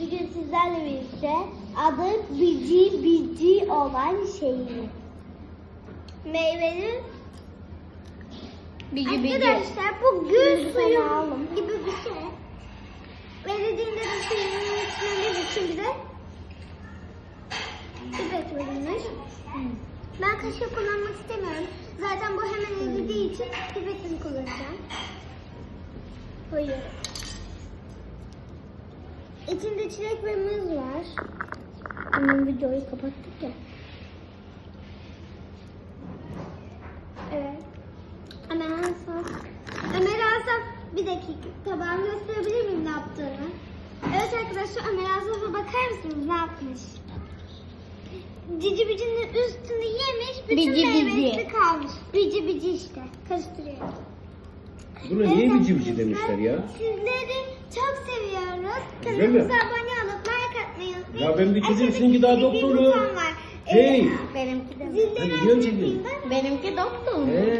Bugün sizlerle birlikte adı bici bici olan şeyi. Meyvenin Bici bici. Arkadaşlar bu gül suyu gibi bir şey. Verildiğinde de suyunu içmemiz için bize pipet verilmiş. Ben kaşık kullanmak istemiyorum. Zaten bu hemen eridiği için pipetini kullanacağım. Koyuyorum. İçinde çilek ve muz var. Hemen videoyu kapattık ya. Evet. Ömer Asaf. Ömer Asaf bir dakika tabağını gösterebilir miyim ne yaptığını? Evet arkadaşlar Ömer Asaf'a bakar mısınız ne yapmış? Cici bicinin üstünü yemiş, bütün Bici meyvesi bici. kalmış. Bici bici işte. Karıştırıyorum. Buna niye bici bici demişler ya? Çok seviyoruz. Güzel mi? Kanalımıza abone olup like atmayı unutmayın. Ya ben bir çocuğum, Aşağıdaki seninki daha bir doktoru. buton var. Hey! Benimki de. Hadi da- Benimki doktor? He.